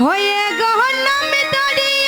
হয়ে গহন নামে দড়ি।